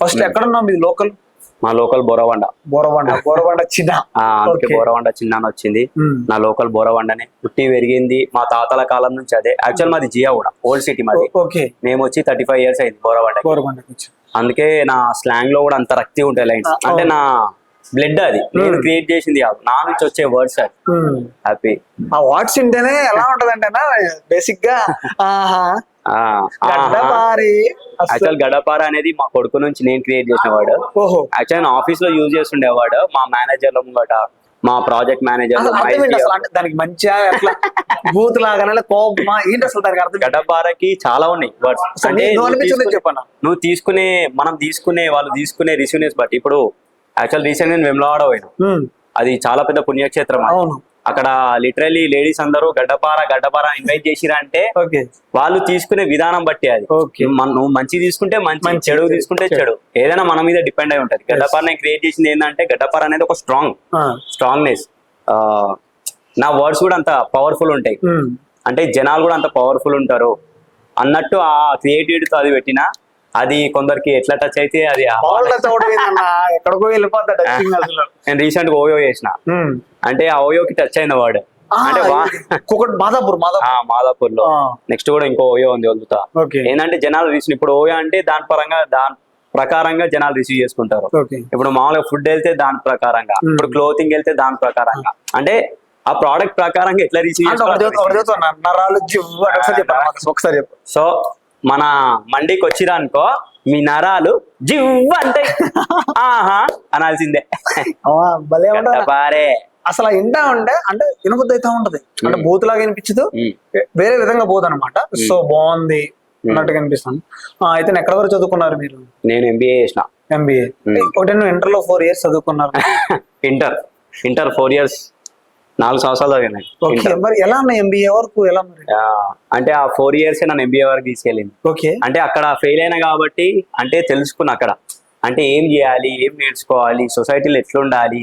First ఎక్కడున్నాం ఇది local? మా లోకల్ బోరవండ. బోరబండ బోరబండ చిన్న. అందుకే. బోరవండ చిన్న అని వచ్చింది. నా లోకల్ బోరవండనే. పుట్టి పెరిగింది మా తాతల కాలం నుంచి అదే. యాక్చువల్ మాది జియా కూడా ఓల్డ్ సిటీ మాది. మేము వచ్చి థర్టీ ఫైవ్ ఇయర్స్ అయింది బోరవండ అందుకే నా స్లాంగ్లో కూడా అంత రక్తి ఉంటాయి లైన్స్ అంటే. నా బ్లడ్ అది. నేను. క్రియేట్ చేసింది కాదు నా నుంచి వచ్చే వర్డ్స్ అది. హ్యాపీ ఆ వాట్స్ వింటేనే ఎలా ఉంటది అంటేనా బేసిక్గా ఆహా. యాక్చువల్ గడపార అనేది మా కొడుకు నుంచి నేను క్రియేట్ చేసిన ఓహో. యాక్చువల్ ఆఫీస్లో యూజ్ చేస్తుండేవాడు మా మేనేజర్ ముంగట మా ప్రాజెక్ట్ మేనేజర్ దానికి మంచిగా బూత్ లాగానే కోపమా ఏంటి అసలు దానికి అర్థం? గడపారకి చాలా ఉన్నాయి వర్డ్స్ అంటే నువ్వు తీసుకునే- చెప్పన్నా నువ్వు తీసుకునే మనం తీసుకునే వాళ్ళు తీసుకునే రిసీవ్నెస్ బట్టి ఇప్పుడు యాక్చువల్ రీసెంట్ నేను వెమ్లవాడ పోయినా. అది చాలా పెద్ద పుణ్యక్షేత్రం. అవును. అక్కడ లిటరలీ లేడీస్ అందరూ గడ్డపార గడ్డపార ఇన్వైట్ చేసిరా అంటే ఓకే వాళ్ళు తీసుకునే విధానం బట్టి అది. నువ్వు మంచి తీసుకుంటే మంచి మంచి, చెడు తీసుకుంటే చెడు. ఏదైనా మన మీద డిపెండ్ అయి ఉంటది. గడ్డపార నేను క్రియేట్ చేసింది ఏంటంటే గడ్డపార అనేది ఒక స్ట్రాంగ్ ఆ, స్ట్రాంగ్నెస్ నా వర్డ్స్ కూడా అంత పవర్ఫుల్ ఉంటాయి. ఉమ్, అంటే జనాలు కూడా అంత పవర్ఫుల్ ఉంటారు. అన్నట్టు ఆ క్రియేటివిటీతో అది పెట్టిన అది కొందరికి ఎట్లా టచ్ అయితే అది ఎక్కడికో వెళ్ళిపోతా టచింగ్ అసలు. నేను రీసెంట్గా ఓయో చేసిన. ఉమ్. అంటే ఆ ఓయోకి టచ్ అయిన వర్డ్ ఆ, అంటే ఇంకొకటి మాదాపూర్ మాదాపూర్. లో నెక్స్ట్ కూడా ఇంకో ఓయో ఉంది వదులుతా. ఓకే. ఏంటంటే జనాలు రిసీవ్ ఇప్పుడు ఓయో అంటే దాని పరంగా దాని ప్రకారంగా జనాలు రిసీవ్ చేసుకుంటారు. ఇప్పుడు మామూలుగా ఫుడ్ వెళ్తే దాని ప్రకారంగా. ఇప్పుడు క్లోతింగ్ వెళ్తే దాని ప్రకారంగా. అంటే ఆ ప్రోడక్ట్ ప్రకారంగా ఎట్లా రిసీవ్ ఒకసారి సో మన మండికి వచ్చిరానుకో మీ నరాలు జివ్ అంటే ఆహా అనాల్సిందే. భలే బారే అసలు ఇంటా ఉంటే అంటే వినబుద్ధి అయితే ఉంటది. అంటే. బూత్ లాగా వినిపించదు ఉమ్. వేరే విధంగా పోదు అనమాట సో బాగుంది అన్నట్టుగా అనిపిస్తాను అయితే ఎక్కడ వరకు చదువుకున్నారు మీరు? నేను ఎంబీఏ చేసిన. ఎంబీఏ. ఒకటి నువ్వు ఇంటర్లో ఫోర్ ఇయర్స్ చదువుకున్నారు. ఇంటర్. ఇంటర్ ఫోర్ ఇయర్స్ నాలుగు సంవత్సరాలు చదివాను మరి ఎలా ఉన్నాయి ఎంబీఏ వరకు? ఎలా అంటే ఆ ఫోర్ ఇయర్స్ నన్ను ఎంబీఏ వరకు తీసుకెళ్ళింది. ఓకే. అంటే అక్కడ ఫెయిల్ అయినా కాబట్టి అంటే తెలుసుకున్నా అక్కడ. అంటే ఏం చేయాలి ఏం నేర్చుకోవాలి సొసైటీలో ఎట్లుండాలి.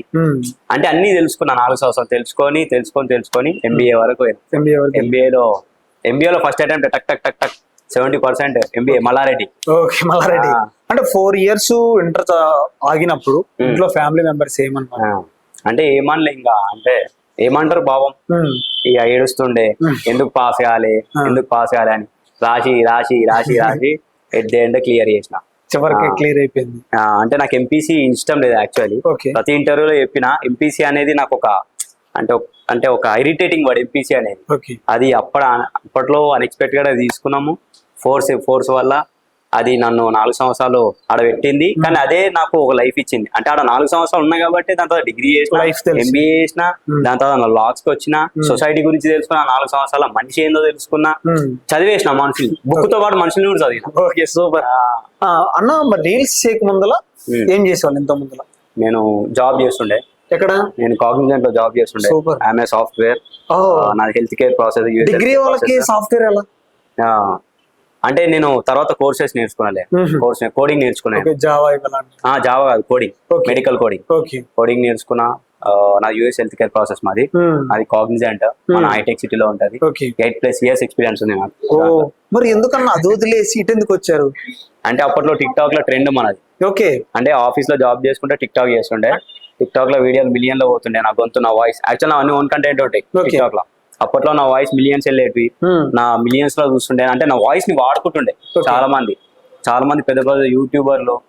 అంటే అన్ని తెలుసుకున్నా నాలుగు సంవత్సరాలు తెలుసుకొని తెలుసుకొని తెలుసుకొని ఎంబీఏ వరకు ఎంబీఏ వరకు ఎంబీఏలో ఎంబీఏలో ఫస్ట్ అటెంప్ట్ టక్ టక్ టక్ టక్ seventy percent MBA Mallareddy okay Mallareddy. అంటే ఫోర్ ఇయర్స్ ఇంటర్ ఆగినప్పుడు. ఇంట్లో ఫ్యామిలీ మెంబర్స్ ఏమన్నారు ఆ, అంటే ఏమనలే ఇంకా అంటే ఏమంటారు ఉమ్. ఇక ఏడుస్తుండే. ఎందుకు పాస్ కాలే. ఎందుకు పాస్ కాలే అని రాసి రాసి రాసి రాసి ఎట్ ది ఎండ్ క్లియర్ చేసిన చివరికి. క్లియర్ అయిపోయింది. అంటే నాకు ఎంపీసీ ఇష్టం లేదు యాక్చువల్లీ ప్రతి ఇంటర్వ్యూలో చెప్పిన ఎంపీసీ అనేది నాకు ఒక అంటే ఒక- అంటే ఒక ఇరిటేటింగ్ వర్డ్ ఎంపీసీ అనేది. అది అప్పటి అప్పట్లో అన్ఎక్స్పెక్టెడ్గా తీసుకున్నాము. ఫోర్స్ ఫోర్స్ వల్ల అది నన్ను నాలుగు సంవత్సరాలు ఆడ పెట్టింది. కానీ అదే నాకు ఒక లైఫ్ ఇచ్చింది. అంటే ఆడ నాలుగు సంవత్సరాలు ఉన్నా కాబట్టి దాని తర్వాత డిగ్రీ చేసిన. ఎంబీఏ చేసిన. దాని తర్వాత లాక్స్కి వచ్చిన సొసైటీ గురించి తెలుసుకున్నా నాలుగు సంవత్సరాల మనిషి ఏందో తెలుసుకున్నా. చదివేసిన మనుషులు బుక్తో పాటు మనుషులు కూడా చదివిన. Okay super. అన్న మరి రీల్స్ చేయక ముందల. ఏం చేసేవాళ్ళు ఇంత ముందల? నేను జాబ్ చేస్తుండే. ఎక్కడ? నేను కాగ్నిజెంట్లో జాబ్ చేస్తుండే. Super. ఆమె సాఫ్ట్వేర్ నాది హెల్త్ కేర్ ప్రాసెస్ డిగ్రీ వాళ్ళకి సాఫ్ట్వేర్ ఎలా? అంటే నేను తర్వాత కోర్సెస్ నేర్చుకున్నాలే. కోర్స్ కోడింగ్ నేర్చుకున్నాను. ఓకే జావా జావా కాదు కోడింగ్. మెడికల్ కోడింగ్ కోడింగ్ నేర్చుకున్నా నా యూఎస్ హెల్త్ కేర్ ప్రాసెస్ మాది. అది కాగ్నిజెంట్ మన. హైటెక్ సిటీలో ఉంటది. Okay. Eight plus years experience ఉంది నాకు. మరి ఎందుకన్నా అది వదిలేసి ఇటు ఎందుకు వచ్చారు? అంటే అప్పట్లో టిక్ టాక్లో ట్రెండ్ మనది. ఓకే. అంటే ఆఫీస్లో జాబ్ చేసుకుంటే టిక్ టాక్ చేస్తుండే. టిక్ టాక్లో వీడియోలు మిలియన్లో పోతుండే నా గొంతు నా వాయిస్ యాక్చువల్ అన్ని ఓన్ కంటెంట్ ఉంటాయి. టిక్ టాక్లో. అప్పట్లో నా వాయిస్ మిలియన్స్ వెళ్ళేటివి. నా మిలియన్స్లో చూస్తుండే. అంటే నా వాయిస్ని వాడుకుంటుండే. చాలా మంది చాలా మంది పెద్ద పెద్ద యూట్యూబర్లు.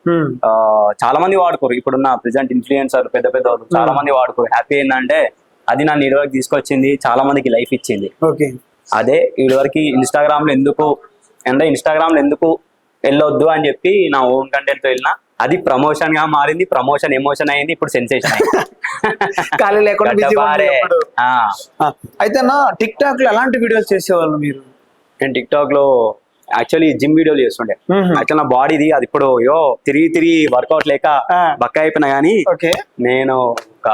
ఆ, చాలా మంది వాడుకోరు. ఇప్పుడున్న ప్రెసెంట్ ఇన్ఫ్లుయెన్సర్ పెద్ద పెద్ద వాళ్ళు చాలా మంది వాడుకోరు. హ్యాపీ ఏంటంటే అది నా నిర్వహకు తీసుకొచ్చింది చాలా మందికి లైఫ్ ఇచ్చింది. ఓకే అదే వీడి వరకు ఇన్స్టాగ్రామ్లో ఎందుకు అంటే ఇన్స్టాగ్రామ్లో ఎందుకు వెళ్ళొద్దు అని చెప్పి నా ఓన్ కంటెంట్తో వెళ్ళిన అది ప్రమోషన్గా మారింది ప్రమోషన్ ఎమోషన్ అయింది ఇప్పుడు సెన్సేషన్ అయింది. ఖాళీ లేకుండా అయితే నా టిక్ టాక్లో ఎలాంటి వీడియోస్ చేసేవాళ్ళు మీరు? నేను టిక్ టాక్లో యాక్చువల్లీ జిమ్ వీడియోలు చేస్తుండే. యాక్చువల్ నా బాడీది అది ఇప్పుడు యో తిరిగి తిరిగి వర్కౌట్ లేక. బక్క అయిపోయినా ఓకే. నేను ఒక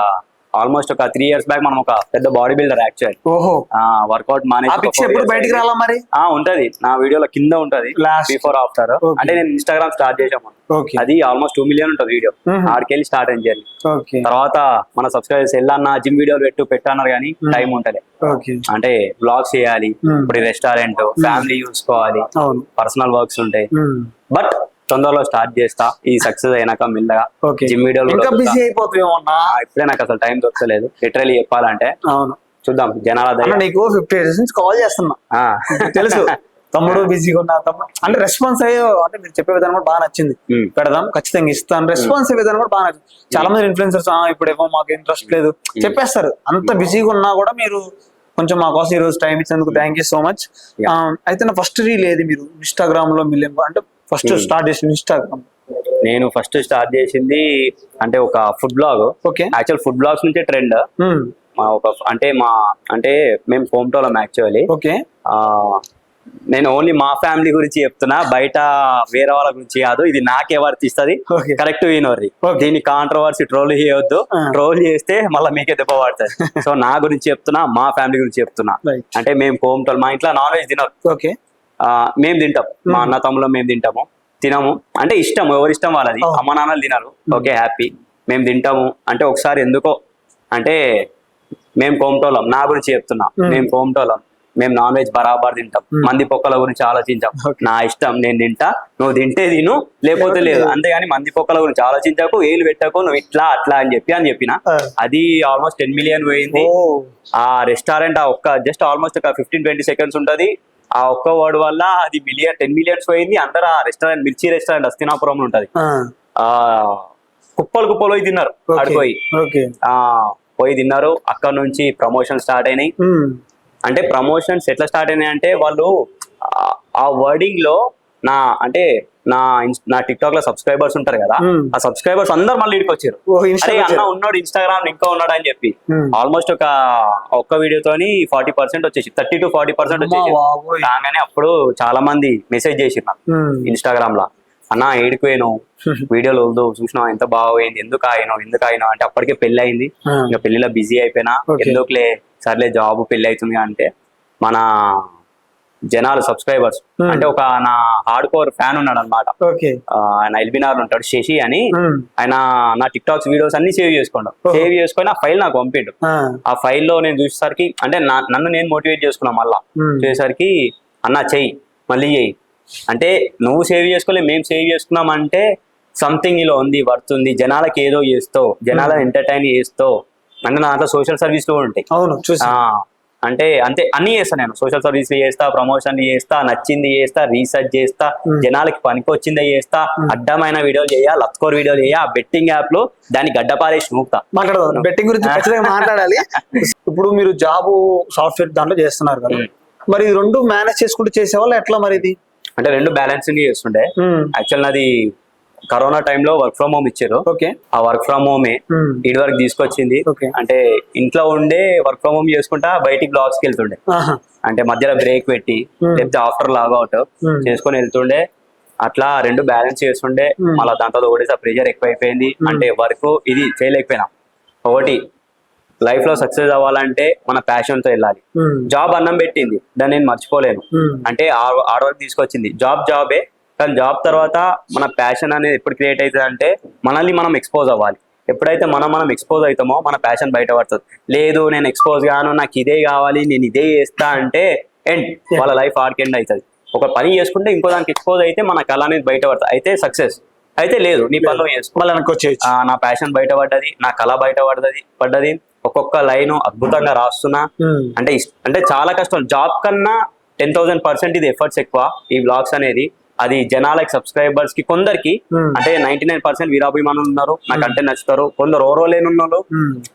ఆల్మోస్ట్ ఒక త్రీ ఇయర్స్ బ్యాక్ మనం ఒక పెద్ద బాడీ బిల్డర్ యాక్చువల్ ఓహో. వర్కౌట్ ఎప్పుడు బయటికి రాలా మరి? ఆ ఉంటది. నా వీడియోలో కింద ఉంటది. Before after. అంటే నేను ఇన్స్టాగ్రామ్ స్టార్ట్ చేసాము అది ఆల్మోస్ట్ టూ మిలియన్ ఉంటుంది వీడియో. ఆడికెళ్ళి స్టార్ట్ జర్నీ ఓకే తర్వాత మన సబ్స్క్రైబర్స్ వెళ్ళన్నా జిమ్ వీడియోలు పెట్టు పెట్టన్నారు కానీ. టైం ఉంటది ఓకే అంటే బ్లాగ్స్ చేయాలి. Mhm. ఇప్పుడు రెస్టారెంట్ ఫ్యామిలీ చూసుకోవాలి పర్సనల్ వర్క్స్ ఉంటాయి. బట్ తొందరలో స్టార్ట్ చేస్తా. ఈ సక్సెస్ అయినాక మెల్లగా జిమ్ వీడియోలు ఇంకా బిజీ అయిపోతావేమో అన్నా? ఇప్పుడే నాకు అసలు టైం దొరకలేదు. లిటరలీ చెప్పాలంటే. అవును. చూద్దాం. జనాల. అన్న నీకు ఫిఫ్టీ డేస్ నుంచి కాల్ చేస్తున్నా. తెలుసు. తమ్ముడు బిజీగా ఉన్నా తమ్ముడు. అంటే రెస్పాన్స్ అయ్యో అంటే మీరు చెప్పే విధానం కూడా బాగా నచ్చింది. పెడదాం. ఖచ్చితంగా ఇస్తాను. రెస్పాన్స్ అయ్యే విధానం కూడా బాగా నచ్చింది. చాలా మంది ఇన్ఫ్లుయెన్సర్స్ ఇప్పుడు ఏమో మాకు ఇంట్రెస్ట్ లేదు. చెప్పేస్తారు. అంత బిజీగా ఉన్నా కూడా మీరు కొంచెం మా కోసం ఈ రోజు టైం ఇచ్చినందుకు థ్యాంక్ యూ సో మచ్. అయితే నా ఫస్ట్ రీల్ ఏది మీరు? ఇన్స్టాగ్రామ్లో మిలియన్ అంటే ఫస్ట్ స్టార్ట్ చేసిన ఇన్స్టాగ్రామ్ నేను ఫస్ట్ స్టార్ట్ చేసింది అంటే ఒక food blog okay actual food blogs నుంచే ట్రెండ్ మా ఒక అంటే మా అంటే మేము హోమ్ టోలం యాక్చువల్లీ ఓకే నేను ఓన్లీ మా ఫ్యామిలీ గురించి చెప్తున్నా బయట వేరే వాళ్ళ గురించి కాదు ఇది నాకే వర్తిస్తుంది. కరెక్ట్ వినోర్రి. దీన్ని కాంట్రవర్సీ ట్రోల్ చేయొద్దు. Ah. ట్రోల్ చేస్తే మళ్ళీ మీకే దెబ్బ పడుతుంది. సో నా గురించి చెప్తున్నా మా ఫ్యామిలీ గురించి చెప్తున్నా. అంటే మేము హోమ్ టోల్ మా ఇంట్లో నాన్ వెజ్ తినరు మేము తింటాం. మా అన్న తమ్ముళ్ళు మేము తింటాము. తినము. అంటే ఇష్టం ఎవరి ఇష్టం వాళ్ళది. అమ్మ నాన్నలు తినరు. Okay happy. మేము తింటాము. అంటే ఒకసారి ఎందుకో అంటే మేము కోమటోళ్ళం. నా గురించి చెప్తున్నా. మేము. కోమటోళ్ళం. మేము నాన్ వెజ్ బరాబర్ తింటాం. మంది పొక్కల గురించి ఆలోచించాం. నా ఇష్టం నేను తింటా. నువ్వు తింటే తిను లేకపోతే లేదు. అంతేగాని మంది పొక్కల గురించి ఆలోచించకు ఏలు పెట్టకు నువ్వు ఇట్లా అట్లా అని చెప్పి అని చెప్పిన. అది ఆల్మోస్ట్ టెన్ మిలియన్ పోయింది. ఆ రెస్టారెంట్ ఆ ఒక్క జస్ట్ ఆల్మోస్ట్ ఒక ఫిఫ్టీన్ ట్వంటీ సెకండ్స్ ఉంటది. ఆ ఒక్క వర్డ్ వల్ల అది మిలియన్ టెన్ మిలియన్స్ పోయింది. అందరు ఆ రెస్టారెంట్ మిర్చి రెస్టారెంట్ అస్తినాపురంలో ఉంటది. ఆ. కుప్పలు కుప్పలు పోయి తిన్నారు. ఆడిపోయి ఓకే. ఆ పోయి తిన్నారు. అక్కడ నుంచి ప్రమోషన్ స్టార్ట్ అయినాయి. అంటే ప్రమోషన్స్ ఎట్లా స్టార్ట్ అయినాయి అంటే వాళ్ళు ఆ వర్డింగ్లో నా అంటే నా నా టిక్ టాక్లో సబ్స్క్రైబర్స్ ఉంటారు కదా ఆ సబ్స్క్రైబర్స్ అందరు మళ్ళీ ఇడికి వచ్చారు. అరే అన్న ఉన్నాడు ఇన్స్టాగ్రామ్ ఇంకా ఉన్నాడు అని చెప్పి. ఆల్మోస్ట్ ఒక ఒక్క వీడియోతోని ఫార్టీ పర్సెంట్ వచ్చేసి థర్టీ టు ఫార్టీ పర్సెంట్ వచ్చేసి. కాగానే అప్పుడు చాలా మంది మెసేజ్ చేసిన ఇన్స్టాగ్రామ్లో అన్న ఏడుకు పోయినావు వీడియోలు వద్దు చూసినావు ఎంత బాగా పోయింది ఎందుకు ఆగినావు ఎందుకు ఆగినావు? అంటే అప్పటికే పెళ్ళి అయింది. ఇంకా పెళ్ళిలో బిజీ అయిపోయినా. ఎందుకులే సర్లే జాబ్ పెళ్ళి అవుతుంది అంటే మన జనాలు సబ్స్క్రైబర్స్ Hmm. అంటే ఒక నా హార్డ్ కోర్ ఫ్యాన్ ఉన్నాడు అనమాట ఆయన ఎల్బినార్ ఉంటాడు శశి అని. ఆయన నా టిక్ టాక్స్ వీడియోస్ అన్ని సేవ్ చేసుకోండు. సేవ్ చేసుకొని ఆ ఫైల్ నాకు పంపిండు. ఆ ఫైల్లో నేను చూసేసరికి అంటే నన్ను నేను మోటివేట్ చేసుకున్నా మళ్ళా. చేసరికి అన్న చెయ్యి మళ్ళీ చెయ్యి. అంటే నువ్వు సేవ్ చేసుకోలే మేము సేవ్ చేసుకున్నాం అంటే సంథింగ్ ఇలా ఉంది వర్త్ ఉంది. జనాలకి ఏదో చేస్తావు జనాలను ఎంటర్టైన్ చేస్తావు. అంటే నా దాంట్లో సోషల్ సర్వీస్ కూడా ఉంటాయి. అవును అంటే అంతే అన్ని చేస్తా నేను. సోషల్ సర్వీస్ చేస్తా ప్రమోషన్ చేస్తా నచ్చింది చేస్తా రీసెర్చ్ చేస్తా. జనాలకి పనికి వచ్చింది చేస్తా అడ్డమైన వీడియోలు చేయ లత్కోర్ వీడియోలు చేయ ఆ బెట్టింగ్ యాప్లో దాన్ని గడ్డపారేసి నూపుతా మాట్లాడదాం. బెట్టింగ్ గురించి ఖచ్చితంగా మాట్లాడాలి. ఇప్పుడు మీరు జాబ్ సాఫ్ట్వేర్ దాంట్లో చేస్తున్నారు కదా. మరి రెండు మేనేజ్ చేసుకుంటూ చేసేవాళ్ళు ఎట్లా మరి ఇది? అంటే రెండు బ్యాలెన్సింగ్ చేస్తుండే. యాక్చువల్ నాది కరోనా టైంలో వర్క్ ఫ్రమ్ హోమ్ ఇచ్చారు. ఓకే. ఆ వర్క్ ఫ్రమ్ హోమే ఇడి వరకు తీసుకొచ్చింది. అంటే ఇంట్లో ఉండే వర్క్ ఫ్రమ్ హోమ్ చేసుకుంటా బయటికి బ్లాగ్స్కి వెళ్తుండే. అంటే మధ్యలో బ్రేక్ పెట్టి Hmm. లేకపోతే ఆఫ్టర్ లాగౌట్ Hmm. చేసుకొని వెళ్తుండే. అట్లా రెండు బ్యాలెన్స్ చేస్తుండే Hmm. మళ్ళీ దాంతో ఒకటి ప్రెషర్ ఎక్కువైపోయింది. Hmm. అంటే వర్క్ ఇది చేయలేకపోయినా. ఒకటి లైఫ్లో సక్సెస్ అవ్వాలంటే మన ప్యాషన్తో వెళ్ళాలి. జాబ్ అన్నం పెట్టింది. దాన్ని నేను మర్చిపోలేను. అంటే హార్డ్ వర్క్ తీసుకొచ్చింది. జాబ్ జాబే కానీ జాబ్ తర్వాత మన ప్యాషన్ అనేది ఎప్పుడు క్రియేట్ అవుతుంది అంటే మనల్ని మనం ఎక్స్పోజ్ అవ్వాలి. ఎప్పుడైతే మనం మనం ఎక్స్పోజ్ అవుతామో మన ప్యాషన్ బయట పడుతుంది లేదు నేను ఎక్స్పోజ్ గాను నాకు ఇదే కావాలి నేను ఇదే చేస్తా అంటే ఎండ్ వాళ్ళ లైఫ్ ఆర్క్ ఎండ్ అవుతుంది. ఒక పని చేసుకుంటే ఇంకో దానికి ఎక్స్పోజ్ అయితే మన కళ అనేది బయట పడుతుంది అయితే సక్సెస్ అయితే లేదు నీ పనిలో చేసుకో. మళ్ళీ వెనక్కి వచ్చేయచ్చు ఆ, నా ప్యాషన్ బయట పడ్డది నా కళ బయట పడ్డది. పడ్డది ఒక్కొక్క లైన్ అద్భుతంగా రాస్తున్నా. అంటే అంటే చాలా కష్టం. జాబ్ కన్నా టెన్ థౌసండ్ పర్సెంట్ ఇది ఎఫర్ట్స్ ఎక్కువ ఈ బ్లాగ్స్ అనేది. అది జనాలకి సబ్స్క్రైబర్స్కి కొందరికి అంటే నైన్టీ నైన్ పర్సెంట్ వీరాభిమానులు ఉన్నారు. నాకు అంటే నచ్చుతారు. కొందరు ఓరో లేని వాళ్ళు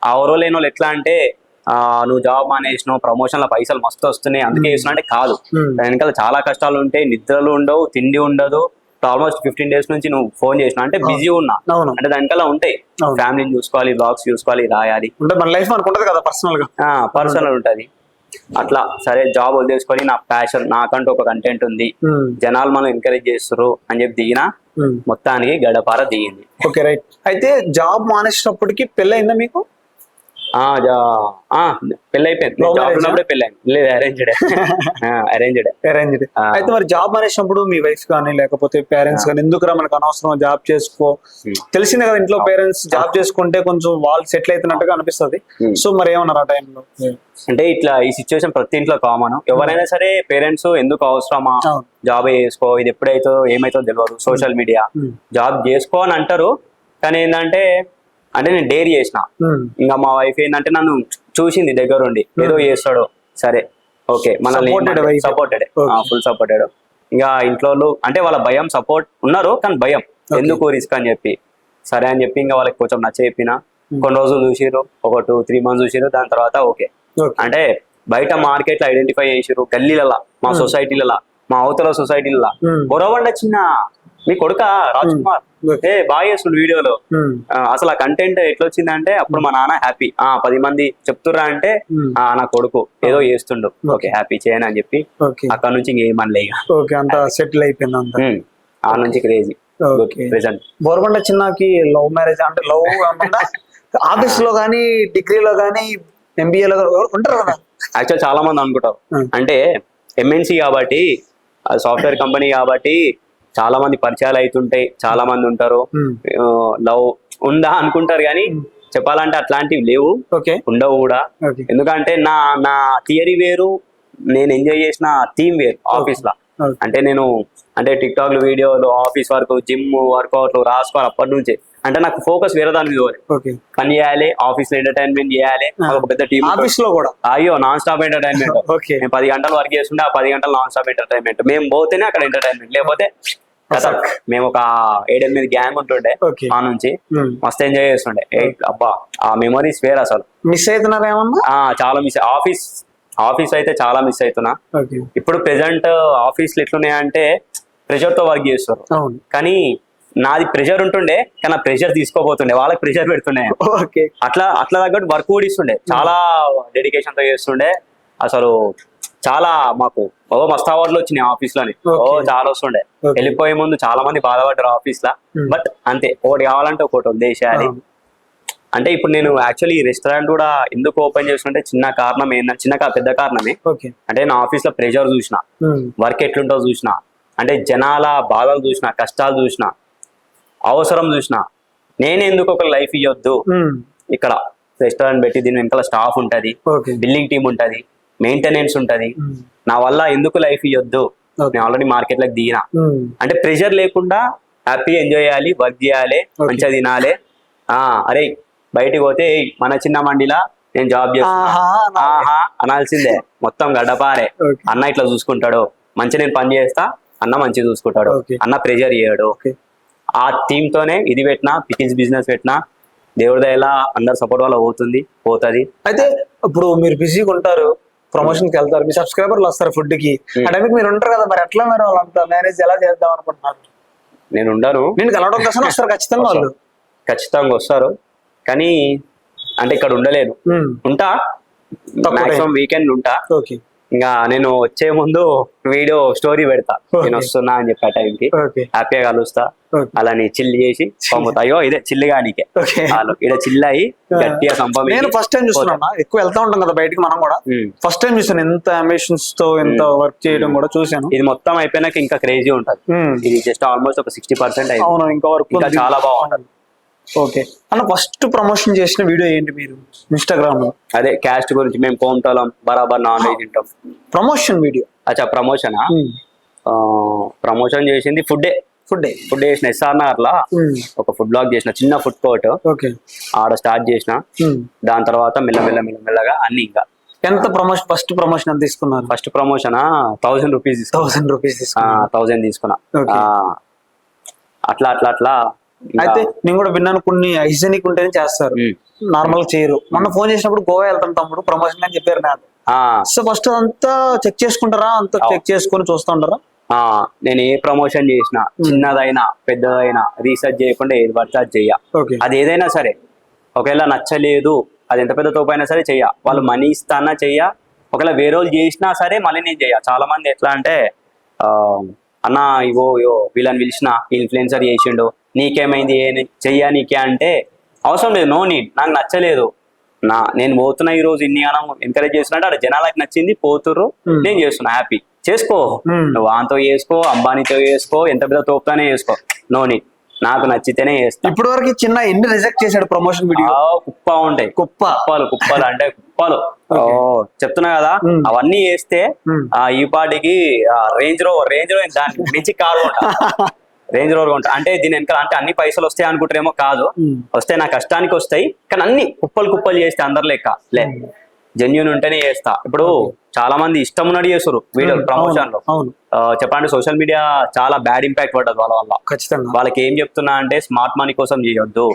ఆ ఓరో లేని వాళ్ళు ఎట్లా అంటే ఆ, నువ్వు జాబ్ మానేసినావు ప్రమోషన్ల పైసలు మస్తు వస్తున్నాయి. అందుకే చేస్తున్నా అంటే కాదు. వెనకాల చాలా కష్టాలు ఉంటాయి. నిద్రలు ఉండవు తిండి ఉండదు. ఆల్మోస్ట్ ఫిఫ్టీన్ డేస్ నుంచి నువ్వు ఫోన్ చేసినావు అంటే బిజీ ఉన్నా. అంటే దానికల్లా ఉంటాయి. ఫ్యామిలీని చూసుకోవాలి బ్లాగ్స్ చూసుకోవాలి రాయాలి. మన లైఫ్ కదా పర్సనల్గా. పర్సనల్ ఉంటది. అట్లా సరే జాబ్ వదిలేసుకొని నా ప్యాషన్ నాకంటూ ఒక కంటెంట్ ఉంది. జనాలు మనం ఎంకరేజ్ చేస్తారు అని చెప్పి దిగిన మొత్తానికి గడపార దిగింది. Okay right. అయితే జాబ్ మానేసినప్పటికి పెళ్ళి అయిందా మీకు? పెళ్ళి అయిపోయింది? ఉన్నప్పుడే పెళ్ళి లేదు అరేంజ్డ్ అరేంజ్డ్ అరేంజ్డ్ ఆ. అయితే మరి జాబ్ మానేసినప్పుడు మీ వైఫ్ కానీ లేకపోతే పేరెంట్స్ కానీ ఎందుకురా మనకు అనవసరం జాబ్ చేసుకో. తెలిసిందే కదా ఇంట్లో పేరెంట్స్ జాబ్ చేసుకుంటే కొంచెం వాళ్ళు సెటిల్ అవుతున్నట్టుగా అనిపిస్తుంది. సో మరి ఏమన్నారు ఆ టైంలో అంటే ఇట్లా ఈ సిచ్యువేషన్ ప్రతి ఇంట్లో కామన్ ఎవరైనా సరే పేరెంట్స్ ఎందుకు అవసరమా. జాబ్ చేసుకో? ఇది ఎప్పుడైతే ఏమైతే తెలియదు సోషల్ మీడియా. జాబ్ చేసుకో అని అంటారు. కానీ ఏంటంటే అంటే నేను డేర్ చేసిన. ఇంకా మా వైఫ్ ఏంటంటే నన్ను చూసింది దగ్గరుండి. ఏదో చేస్తాడు. సరే. Okay. wife. Supported. Full supported ఇంకా ఇంట్లో అంటే వాళ్ళ భయం సపోర్ట్ ఉన్నారు కానీ భయం. ఎందుకు రిస్క్ అని చెప్పి. సరే అని చెప్పి ఇంకా వాళ్ళకి కొంచెం నచ్చ చెప్పిన. కొన్ని రోజులు చూసిర్రు. ఒక టూ త్రీ మంత్స్ చూసిర్రు. దాని తర్వాత ఓకే. అంటే బయట మార్కెట్లో ఐడెంటిఫై చేసిర్రు. గల్లీలలో మా సొసైటీలలో మా అవతల సొసైటీలలో. బొరవండ చిన్న మీ కొడుక రాజ్ కుమార్? ఏ బాగా చేస్తుండు వీడియోలో. అసలు ఆ కంటెంట్ ఎట్లా వచ్చిందంటే అప్పుడు మా నాన్న హ్యాపీ ఆ పది మంది చెప్తుర్రా అంటే. ఆ నా కొడుకు ఏదో చేస్తుండు. ఓకే. హ్యాపీ చేయను అని చెప్పి అక్కడ నుంచి ఇంకేమనలే ఇక. ఓకే అంత సెటిల్ అయిపోయింది అంత. ఆ నుంచి క్రేజీ ఓకే. ప్రెసెంట్ బోరబండ చిన్నకి లవ్ మ్యారేజ్ అంటే లవ్ ఆఫీస్లో కానీ డిగ్రీలో కానీ ఎంబీఏలో ఉంటారు కదా? యాక్చువల్ చాలా మంది అనుకుంటారు. అంటే ఎంఎన్సి కాబట్టి సాఫ్ట్వేర్ కంపెనీ కాబట్టి చాలా మంది పరిచయాలు అవుతుంటాయి చాలా మంది ఉంటారు. లవ్ ఉందా అనుకుంటారు కానీ చెప్పాలంటే అట్లాంటివి లేవు. ఉండవు కూడా. ఎందుకంటే నా నా థియరీ వేరు నేను ఎంజాయ్ చేసిన థీమ్ వేరు ఆఫీస్లో. అంటే నేను అంటే టిక్ టాక్ వీడియోలు ఆఫీస్ వర్క్ జిమ్ వర్కౌట్లు రాసుకోవాలి అప్పటి నుంచి. అంటే నాకు ఫోకస్ వేరే దాని మీద పని చేయాలి ఆఫీస్లో ఎంటర్టైన్మెంట్ చేయాలి. ఒక పెద్ద టీం ఆఫీస్లో కూడా? అయ్యో నాన్ స్టాప్ ఎంటర్టైన్మెంట్ పది గంటలు వర్క్ చేస్తుంటే ఆ పది గంటలు నాన్ స్టాప్ ఎంటర్టైన్మెంట్ మేము పోతేనే అక్కడ ఎంటర్టైన్మెంట్ లేకపోతే మేము ఒక ఏడెనిమిది గ్యాంగ్ ఉంటుండే మా నుంచి. మస్తు ఎంజాయ్ చేస్తుండే. ఏ, అబ్బా ఆ మెమరీస్ వేరు అసలు. మిస్ అవుతున్నారా ఏమన్నా? చాలా మిస్ ఆఫీస్ ఆఫీస్ అయితే చాలా మిస్ అవుతున్నా. ఇప్పుడు ప్రెసెంట్ ఆఫీస్లు ఎట్లున్నాయంటే ప్రెషర్తో వర్క్ చేస్తారు. కానీ నాది ప్రెషర్ ఉంటుండే కానీ ఆ ప్రెషర్ తీసుకోపోతుండే వాళ్ళకి ప్రెషర్ పెడుతుండే. అట్లా అట్లా తగ్గట్టు వర్క్ కూడా ఇస్తుండే. చాలా డెడికేషన్తో చేస్తుండే. అసలు చాలా మాకు ఓ మస్తు అవార్డులు వచ్చినాయి ఆఫీస్లోని. ఓ. చాలా వస్తుండే. వెళ్ళిపోయే ముందు చాలా మంది బాధపడ్డారు ఆఫీస్ లా. బట్ అంతే ఒకటి కావాలంటే ఒకటి వదిలేసేయాలి. అవును. అంటే ఇప్పుడు నేను యాక్చువల్లీ ఈ రెస్టారెంట్ కూడా ఎందుకు ఓపెన్ చేస్తుంటే చిన్న కారణం ఏంటంటే చిన్న పెద్ద కారణమే. అంటే నా ఆఫీస్లో ప్రెషర్ చూసిన. వర్క్ ఎట్లుంటో చూసిన. అంటే జనాల బాధలు చూసిన కష్టాలు చూసిన అవసరం చూసిన. నేను ఎందుకు ఒక లైఫ్ ఇవ్వద్దు. ఇక్కడ రెస్టారెంట్ పెట్టి దీని వెనకాల స్టాఫ్ ఉంటది. బిల్డింగ్ టీమ్ ఉంటది. మెయింటెనెన్స్ ఉంటది. నా వల్ల ఎందుకు లైఫ్ ఇవ్వద్దు. నేను ఆల్రెడీ మార్కెట్లోకి దిగిన. అంటే ప్రెషర్ లేకుండా హ్యాపీ ఎంజాయ్ చేయాలి వర్క్ చేయాలి. మంచిగా తినాలి. ఆ అరే బయటికి పోతే "ఏయ్, మన చిన్న మండిలా నేను జాబ్ చేస్తున్నా ఆహా. అనాల్సిందే. మొత్తం గడ్డపారే. అన్న ఇట్లా చూసుకుంటాడు. మంచి నేను పని చేస్తా అన్న మంచిగా చూసుకుంటాడు. అన్న ప్రెషర్ చేయడు ఆ టీమ్ తోనే ఇది పెట్టినా పికిల్స్ బిజినెస్ పెట్టినా దేవుడి దయలా అందరు సపోర్ట్ వల్ల పోతుంది పోతుంది. అయితే ఇప్పుడు మీరు బిజీగా ఉంటారు ప్రమోషన్కి వెళ్తారు. మీ సబ్స్క్రైబర్లు వస్తారు ఫుడ్కి. ఆ టైంకి మీరు ఉంటారు కదా మరి ఎట్లా మరి వాళ్ళంతా? మేనేజ్ ఎలా చేద్దాం అనుకుంటున్నారు? నేను ఉండను. నేను కలవడం కోసం వస్తారు ఖచ్చితంగా వాళ్ళు. ఖచ్చితంగా వస్తారు. కానీ అంటే ఇక్కడ ఉండలేను. ఉంటా. మాక్సిమం వీకెండ్ ఉంటా. ఓకే. ఇంకా నేను వచ్చే ముందు వీడియో స్టోరీ పెడతా. నేను వస్తున్నా అని చెప్పి ఆ టైంకి హ్యాపీగా కలుస్తా. అలా నీ చిల్లి చేసి పంపుతా. అయ్యో ఇదే ఇక్కడ చిల్లి అయ్యి గట్టిగా సంపమి నేను ఫస్ట్ టైం చూస్తున్నా ఎక్కువ వెళ్తా ఉంటాం కదా బయటికి మనం కూడా. ఫస్ట్ టైం చూసాను ఎంత అంబిషన్స్తో ఎంత వర్క్ చేయడం కూడా చూసాను ఇది మొత్తం అయిపోయినాక ఇంకా క్రేజీ ఉంటది. ఇది జస్ట్ ఆల్మోస్ట్ ఒక సిక్స్టీ పర్సెంట్ అయింది. ఇంకా చాలా బాగుంటది. ఓకే. అన్న ఫస్ట్ ప్రమోషన్ చేసిన వీడియో ఏంటి మీరు? ఇన్స్టాగ్రామ్లో? అదే క్యాస్ట్ గురించి మేము కోమటోలం బరాబర్ నాన్ వెజ్ తింటాం. ప్రమోషన్ వీడియో అచ్చా ప్రమోషన్ ప్రమోషన్ చేసింది ఫుడ్ ఫుడ్ ఫుడ్ చేసిన ఎస్ఆర్ నగర్ లా ఒక ఫుడ్ బ్లాగ్ చేసిన చిన్న ఫుడ్ కోర్ట్ ఓకే. ఆడ స్టార్ట్ చేసిన. దాని తర్వాత మెల్లమెల్ల మెల్లమెల్లగా అన్ని ఇంకా. ఎంత ప్రమోషన్ ఫస్ట్ ప్రమోషన్ ఎంత తీసుకున్నారు? First promotion thousand rupees thousand rupees thousand తీసుకున్నా. అట్లా అట్లా అట్లా అయితే నేను కూడా విన్నాను కొన్ని హైజెనిక్ ఉంటేనే చేస్తారు. నార్మల్ చేయరు. మొన్న ఫోన్ చేసినప్పుడు గోవా వెళ్తాం తమ్ముడు ప్రమోషన్ అని చెప్పారు నాకు. సో ఫస్ట్ అంతా చెక్ చేసుకుంటారా? అంతా చెక్ చేసుకొని చూస్తూ ఉంటారా? ఆ, నేను ఏ ప్రమోషన్ చేసినా చిన్నదైనా పెద్దదైనా రీసెర్చ్ చేయకుండా ఏది పడితే అది చెయ్య. అది ఏదైనా సరే ఒకవేళ నచ్చలేదు అది ఎంత పెద్ద తోపైనా సరే చెయ్య. వాళ్ళు మనీ ఇస్తానా చెయ్య? ఒకవేళ వేరే వాళ్ళు చేసినా సరే మళ్ళీ నేను చెయ్య. చాలా మంది ఎట్లా అంటే ఆ, అన్న ఇగో ఇగో వీళ్ళని పిలిచిన ఇన్ఫ్లుయెన్సర్ చేసిండు నీకేమైంది? ఏ చెయ్య నీకే అంటే అవసరం లేదు. No need. నాకు నచ్చలేదు. నా నేను పోతున్నా ఈ రోజు ఇన్ని గానం ఎంకరేజ్ చేస్తున్నట్టు అక్కడ జనాలకు నచ్చింది పోతుర్రు. Hmm. నేను చేస్తున్నా. హ్యాపీ చేసుకో. నువ్వు వాంతో చేసుకో అంబానీతో చేసుకో ఎంత పెద్ద తోపుతానే చేసుకో. నో నీ నాకు నచ్చితేనే చేస్తా. ఇప్పటి వరకు చిన్న ఎన్ని రిజెక్ట్ చేశాడు ప్రమోషన్ వీడియో కుప్ప ఉంటాయి. కుప్ప. కుప్పాలు కుప్పాలు అంటే కుప్పాలు. ఓ చెప్తున్నా కదా. అవన్నీ వేస్తే. ఆ ఈ పాటికి రేంజ్ రోవర్ రేంజ్ రోవర్ దాని మించి కారు రేంజ్ రోవర్ ఉంటా అంటే దీని వెనకాల అంటే అన్ని పైసలు వస్తాయి అనుకుంటారేమో కాదు. Hmm. వస్తే నా కష్టానికి వస్తాయి. కానీ అన్ని కుప్పలు కుప్పలు చేస్తే అందరు లెక్క. లే. జెన్యున్ ఉంటేనే చేస్తా. ఇప్పుడు చాలా మంది ఇష్టం ఉన్నట్టు చేస్తారు వీడియో Hmm. ప్రమోషన్లో. చెప్పాలంటే సోషల్ మీడియా చాలా బ్యాడ్ ఇంపాక్ట్ పడ్డది వాళ్ళ వల్ల. ఖచ్చితంగా. వాళ్ళకి ఏం చెప్తున్నా అంటే స్మార్ట్ మనీ కోసం చేయొద్దు.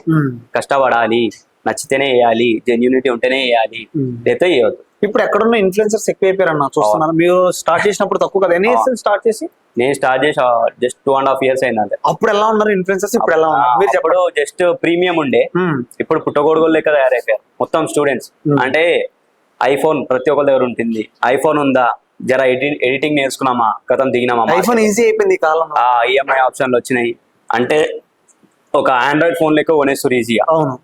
కష్టపడాలి. నచ్చితేనే వేయాలి జెన్యూనిటీ ఉంటేనే వేయాలి Hmm. లేకపోతే వేయొద్దు. ఇప్పుడు ఎక్కడున్న ఇన్ఫ్లుయెన్సర్స్ ఎక్కువ అయిపోయారన్న చూస్తున్నాను మీరు స్టార్ట్ చేసినప్పుడు తక్కువ కదా? ఎన్ని ఇయర్స్ స్టార్ట్ చేసి? నేను స్టార్ట్ చేసి just two and half years అయిందంటే అప్పుడు ఎలా ఉన్నారు ఇన్ఫ్లుయెన్సర్స్ ఇప్పుడు ఎలా ఉన్నారు? మీరు చెప్పండి. జస్ట్ ప్రీమియం ఉండే. ఉమ్. ఇప్పుడు పుట్టగొడుగులు లెక్క తయారైపోయారు మొత్తం స్టూడెంట్స్ Hmm. అంటే ఐఫోన్ ప్రతి ఒక్కరి దగ్గర ఉంటుంది. ఐఫోన్ ఉందా? జర ఎడిటింగ్ నేర్చుకున్నామా? గతం దిగినామా? ఐఫోన్ ఈజీ అయిపోయింది ఆ ఈఎంఐ ఆప్షన్లు వచ్చినాయి. అంటే ఒక ఆండ్రాయిడ్ ఫోన్ లెక్క కొనేస్తారు ఈజీగా అవును.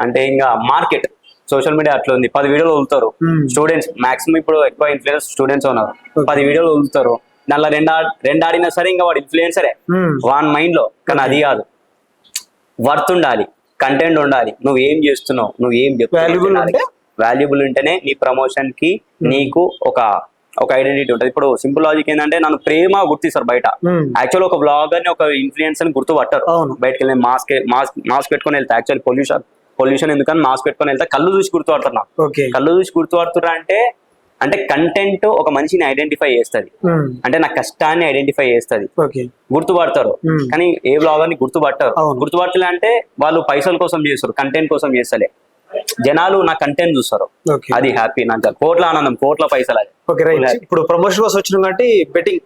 అంటే ఇంకా మార్కెట్ సోషల్ మీడియా అట్లా ఉంది. పది వీడియోలు వదులుతారు. Hmm. స్టూడెంట్స్ మాక్సిమం ఇప్పుడు ఎక్కువ ఇన్ఫ్లుయెన్స్ స్టూడెంట్స్ ఉన్నారు. పది వీడియోలు వదులుతారు. దానిలో రెండు రెండు ఆడినా సరే ఇంకా వాడు ఇన్ఫ్లుయెన్సరే. వాన్ మైండ్లో. కానీ అది కాదు. వర్త్ ఉండాలి. కంటెంట్ ఉండాలి. నువ్వు ఏం చేస్తున్నావు? నువ్వు ఏం ఉంటే? వాల్యుబుల్ ఉంటేనే నీ ప్రమోషన్కి నీకు ఒక ఒక ఐడెంటిటీ ఉంటుంది. ఇప్పుడు సింపుల్ లాజిక్ ఏంటంటే నన్ను ప్రేమ గుర్తిస్తారు బయట. యాక్చువల్ ఒక బ్లాగర్ని ఒక ఇన్ఫ్లుయెన్స్ అని గుర్తుపట్టారు. అవును. బయటకు వెళ్ళి మాస్క్ మాస్క్ మాస్క్ పెట్టుకొని వెళ్తా. యాక్చువల్ పొల్యూషన్ పొల్యూషన్ ఎందుకని మాస్క్ పెట్టుకొని వెళ్తా కళ్ళు చూసి గుర్తుపడతారు నాకు ఓకే కళ్ళు చూసి గుర్తుపడుతున్నా అంటే అంటే కంటెంట్ ఒక మనిషిని ఐడెంటిఫై చేస్తుంది. ఉమ్. అంటే నా కష్టాన్ని ఐడెంటిఫై చేస్తుంది. గుర్తుపడతారు. Hmm. కానీ ఏ బ్లాగర్ని గుర్తుపట్టారు. అవును. గుర్తుపట్టలే అంటే వాళ్ళు పైసల కోసం చేస్తారు కంటెంట్ కోసం చేస్తలే. జనాలు నా కంటెంట్ చూస్తారు. అది హ్యాపీ నాకు కోట్ల ఆనందం కోట్ల పైసలు అది. ఇప్పుడు ప్రమోషన్ కోసం వచ్చినాం కాబట్టి బెట్టింగ్